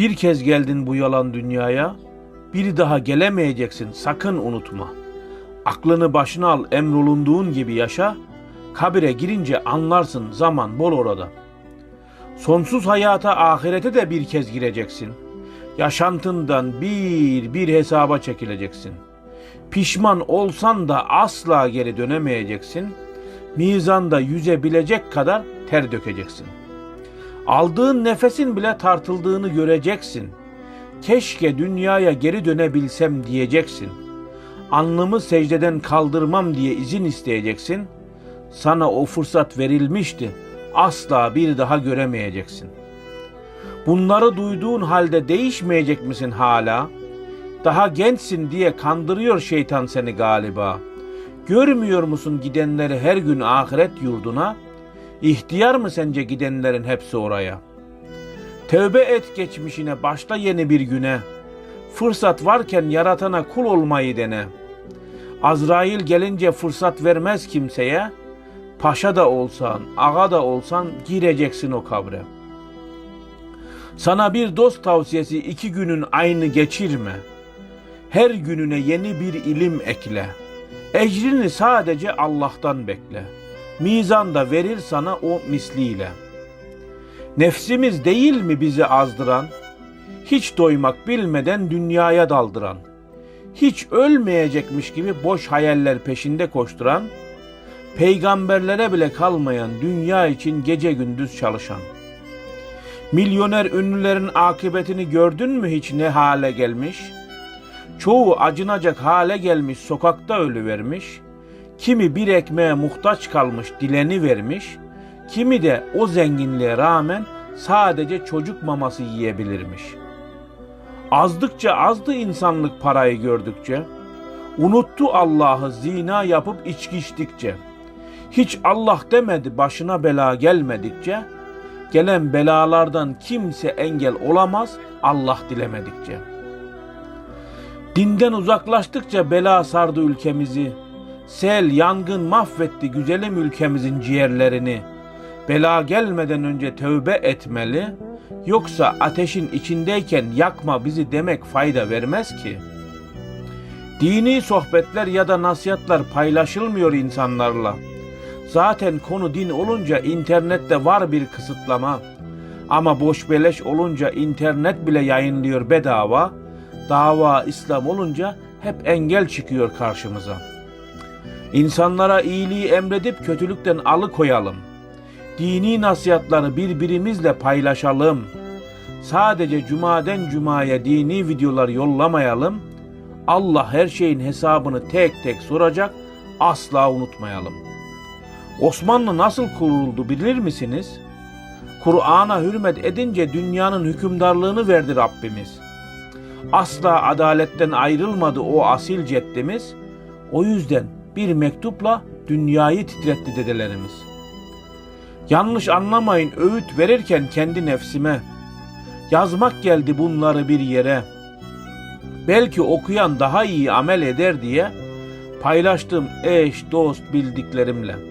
Bir kez geldin bu yalan dünyaya, bir daha gelemeyeceksin sakın unutma. Aklını başına al emrolunduğun gibi yaşa, kabire girince anlarsın zaman bol orada. Sonsuz hayata ahirete de bir kez gireceksin. Yaşantından bir bir hesaba çekileceksin. Pişman olsan da asla geri dönemeyeceksin. Mizanda yüzebilecek kadar ter dökeceksin. Aldığın nefesin bile tartıldığını göreceksin. Keşke dünyaya geri dönebilsem diyeceksin. Alnımı secdeden kaldırmam diye izin isteyeceksin. Sana o fırsat verilmişti. Asla bir daha göremeyeceksin. Bunları duyduğun halde değişmeyecek misin hala? Daha gençsin diye kandırıyor şeytan seni galiba. Görmüyor musun gidenleri her gün ahiret yurduna? İhtiyar mı sence gidenlerin hepsi oraya? Tövbe et geçmişine, başla yeni bir güne. Fırsat varken yaratana kul olmayı dene. Azrail gelince fırsat vermez kimseye. Paşa da olsan, ağa da olsan gireceksin o kabre. Sana bir dost tavsiyesi iki günün aynı geçirme. Her gününe yeni bir ilim ekle. Ecrini sadece Allah'tan bekle. Mizanda verir sana o misliyle. Nefsimiz değil mi bizi azdıran? Hiç doymak bilmeden dünyaya daldıran. Hiç ölmeyecekmiş gibi boş hayaller peşinde koşturan, peygamberlere bile kalmayan dünya için gece gündüz çalışan. Milyoner ünlülerin akıbetini gördün mü hiç ne hale gelmiş? Çoğu acınacak hale gelmiş sokakta ölü vermiş. Kimi bir ekmeğe muhtaç kalmış dileni vermiş. Kimi de o zenginliğe rağmen sadece çocuk maması yiyebilirmiş. Azdıkça azdı insanlık parayı gördükçe. Unuttu Allah'ı zina yapıp içki içtikçe. Hiç Allah demedi başına bela gelmedikçe. Gelen belalardan kimse engel olamaz Allah dilemedikçe. Dinden uzaklaştıkça bela sardı ülkemizi. Sel, yangın mahvetti güzelim ülkemizin ciğerlerini. Bela gelmeden önce tövbe etmeli. Yoksa ateşin içindeyken yakma bizi demek fayda vermez ki. Dini sohbetler ya da nasihatler paylaşılmıyor insanlarla. Zaten konu din olunca internette var bir kısıtlama. Ama boş beleş olunca internet bile yayınlıyor bedava. Dava İslam olunca hep engel çıkıyor karşımıza. İnsanlara iyiliği emredip kötülükten alıkoyalım. Dini nasihatları birbirimizle paylaşalım. Sadece cumaden cumaya dini videolar yollamayalım. Allah her şeyin hesabını tek tek soracak. Asla unutmayalım. Osmanlı nasıl kuruldu bilir misiniz? Kur'an'a hürmet edince dünyanın hükümdarlığını verdi Rabbimiz. Asla adaletten ayrılmadı o asil ceddimiz. O yüzden bir mektupla dünyayı titretti dedelerimiz. Yanlış anlamayın öğüt verirken kendi nefsime. Yazmak geldi bunları bir yere. Belki okuyan daha iyi amel eder diye paylaştım eş, dost bildiklerimle.''